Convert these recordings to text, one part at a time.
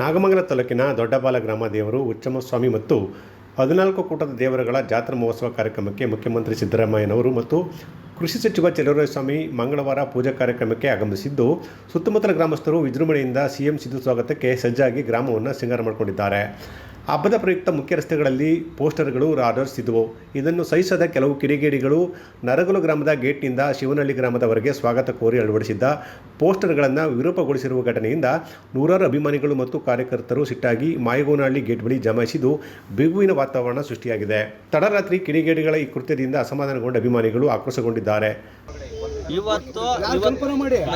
ನಾಗಮಂಗಲ ತಾಲೂಕಿನ ದೊಡ್ಡಬಾಲ ಗ್ರಾಮ ದೇವರು ಉಚ್ಚಮಸ್ವಾಮಿ ಮತ್ತು ಹದಿನಾಲ್ಕು ಕೂಟದ ದೇವರುಗಳ ಜಾತ್ರಾ ಮಹೋತ್ಸವ ಕಾರ್ಯಕ್ರಮಕ್ಕೆ ಮುಖ್ಯಮಂತ್ರಿ ಸಿದ್ದರಾಮಯ್ಯನವರು ಮತ್ತು ಕೃಷಿ ಸಚಿವ ಸ್ವಾಮಿ ಮಂಗಳವಾರ ಪೂಜಾ ಕಾರ್ಯಕ್ರಮಕ್ಕೆ ಆಗಮಿಸಿದ್ದು, ಸುತ್ತಮುತ್ತಲ ಗ್ರಾಮಸ್ಥರು ವಿಜೃಂಭಣೆಯಿಂದ ಸಿಎಂ ಸಿದ್ದು ಸ್ವಾಗತಕ್ಕೆ ಸಜ್ಜಾಗಿ ಗ್ರಾಮವನ್ನು ಸಿಂಗಾರ ಮಾಡಿಕೊಂಡಿದ್ದಾರೆ. ಹಬ್ಬದ ಪ್ರಯುಕ್ತ ಮುಖ್ಯ ರಸ್ತೆಗಳಲ್ಲಿ ಪೋಸ್ಟರ್ಗಳು, ರಾಡರ್ಸ್ ಇದ್ದವು ಇದನ್ನು ಸಹಿಸದ ಕೆಲವು ಕಿಡಿಗೇಡಿಗಳು ನರಗಲು ಗ್ರಾಮದ ಗೇಟ್ನಿಂದ ಶಿವನಹಳ್ಳಿ ಗ್ರಾಮದವರೆಗೆ ಸ್ವಾಗತ ಕೋರಿ ಅಳವಡಿಸಿದ್ದ ಪೋಸ್ಟರ್ಗಳನ್ನು ವಿರೂಪಗೊಳಿಸಿರುವ ಘಟನೆಯಿಂದ ನೂರಾರು ಅಭಿಮಾನಿಗಳು ಮತ್ತು ಕಾರ್ಯಕರ್ತರು ಸಿಟ್ಟಾಗಿ ಮಾಯಗೋನಹಳ್ಳಿ ಗೇಟ್ ಬಳಿ ಜಮಾಯಿಸಿದ್ದು ಬಿಗುವಿನ ವಾತಾವರಣ ಸೃಷ್ಟಿಯಾಗಿದೆ. ತಡರಾತ್ರಿ ಕಿಡಿಗೇಡಿಗಳ ಈ ಕೃತ್ಯದಿಂದ ಅಸಮಾಧಾನಗೊಂಡ ಅಭಿಮಾನಿಗಳು ಆಕ್ರೋಶಗೊಂಡಿದ್ದಾರೆ. ಇವತ್ತು ಇವತ್ತು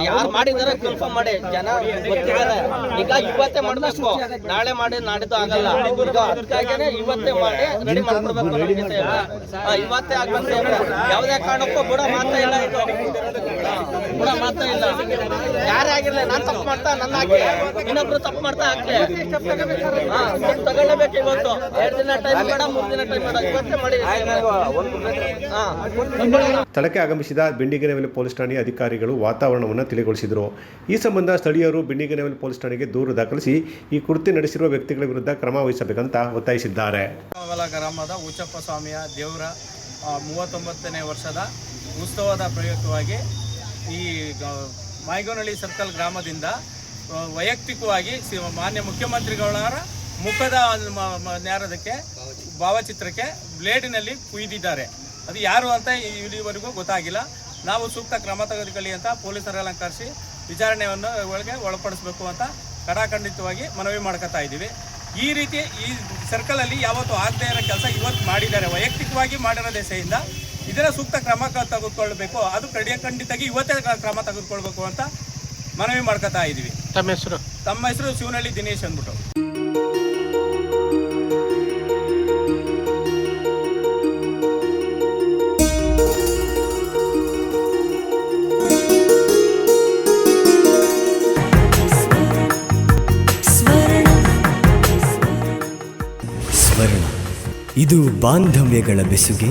ಯಾರು ಮಾಡಿದಾರೆ ಕನ್ಫರ್ಮ್ ಮಾಡಿ. ಜನ ಗೊತ್ತಿದ್ದಾರೆ. ಈಗ ಇವತ್ತೇ ಮಾಡ್ಬೇಕು. ನಾಳೆ ಮಾಡಿ ನಾಡಿದ್ದು ಆಗಲ್ಲ. ಈಗ ಅದಕ್ಕಾಗೇನೆ ಇವತ್ತೇ ಮಾಡಿ ರೆಡಿ ಮಾಡ್ಕೊಡ್ಬೇಕು. ಇವತ್ತೇ ಆಗ್ಬೇಕು ಯಾವುದೇ ಕಾರಣಕ್ಕೂ ಬಿಡೋ ಮಾತಾ ಇಲ್ಲ ಇದು. ಬುಡ ಮಾತಾ ಇಲ್ಲ. ಯಾರೇ ಆಗಿರ್ಲಿ ನಾನು ತಪ್ಪು ಮಾಡ್ತಾ ನನ್ನ ಹಾಕಿ ಇನ್ನೊಬ್ರು ತಪ್ಪು ಮಾಡ್ತಾ ಹಾಕಿ ತಗೊಳ್ಳಬೇಕು ಇವತ್ತು. ಎರಡು ದಿನ ಟೈಮ್ ಬೇಡ ಮೂರು ದಿನ ಟೈಮ್ ಬೇಡ. ಇವತ್ತೇ ಮಾಡಿ ಸ್ಥಳಕ್ಕೆ ಆಗಮಿಸಿದ ಬಿಂಡಿಗನವೆಲ್ ಪೊಲೀಸ್ ಠಾಣೆ ಅಧಿಕಾರಿಗಳು ವಾತಾವರಣವನ್ನು ತಿಳಿಗೊಳಿಸಿದರು. ಈ ಸಂಬಂಧ ಸ್ಥಳೀಯರು ಬಿಂಡಿಗನವೆಲ್ ಪೊಲೀಸ್ ಠಾಣೆಗೆ ದೂರು ದಾಖಲಿಸಿ ಈ ಕೃತ್ಯ ನಡೆಸಿರುವ ವ್ಯಕ್ತಿಗಳ ವಿರುದ್ಧ ಕ್ರಮ ವಹಿಸಬೇಕಂತ ಒತ್ತಾಯಿಸಿದ್ದಾರೆ. ಗ್ರಾಮದ ಉಚ್ಚಪ್ಪ ಸ್ವಾಮಿಯ ದೇವರ ಮೂವತ್ತೊಂಬತ್ತನೇ ವರ್ಷದ ಉತ್ಸವದ ಪ್ರಯುಕ್ತವಾಗಿ ಈ ಮಾಯಗೋನಹಳ್ಳಿ ಸರ್ಕಲ್ ಗ್ರಾಮದಿಂದ ವೈಯಕ್ತಿಕವಾಗಿ ಮಾನ್ಯ ಮುಖ್ಯಮಂತ್ರಿಗಳವರ ಮುಖದ ನ್ಯಾರದಕ್ಕೆ, ಭಾವಚಿತ್ರಕ್ಕೆ ಬ್ಲೇಡಿನಲ್ಲಿ ಕುಯ್ದಿದ್ದಾರೆ. ಅದು ಯಾರು ಅಂತ ಇಲ್ಲಿವರೆಗೂ ಗೊತ್ತಾಗಿಲ್ಲ. ನಾವು ಸೂಕ್ತ ಕ್ರಮ ತೆಗೆದುಕೊಳ್ಳಿ ಅಂತ ಪೊಲೀಸರೆಲ್ಲ ಕರೆಸಿ ವಿಚಾರಣೆಯನ್ನು ಒಳಗೆ ಒಳಪಡಿಸಬೇಕು ಅಂತ ಕಡಾಖಂಡಿತವಾಗಿ ಮನವಿ ಮಾಡ್ಕೊತಾ ಇದ್ದೀವಿ. ಈ ರೀತಿ ಈ ಸರ್ಕಲಲ್ಲಿ ಯಾವತ್ತೂ ಆಗದೇ ಇರೋ ಕೆಲಸ ಇವತ್ತು ಮಾಡಿದ್ದಾರೆ. ವೈಯಕ್ತಿಕವಾಗಿ ಮಾಡಿರೋ ದೆಸೆಯಿಂದ ಇದರ ಸೂಕ್ತ ಕ್ರಮ ತೆಗೆದುಕೊಳ್ಳಬೇಕು. ತೆಗೆದುಕೊಳ್ಬೇಕು ಅದು ಕಡಿಯ ಖಂಡಿತಾಗಿ ಇವತ್ತೇ ಕ್ರಮ ತೆಗೆದುಕೊಳ್ಬೇಕು ಅಂತ ಮನವಿ ಮಾಡ್ಕೊತಾ ಇದ್ದೀವಿ. ತಮ್ಮ ಹೆಸರು? ತಮ್ಮ ಹೆಸರು ಶಿವನಹಳ್ಳಿ ದಿನೇಶ್ ಅಂದ್ಬಿಟ್ಟು. ಸ್ವರ್ಣ ಇದು ಬಾಂಧವ್ಯಗಳ ಬೆಸುಗೆ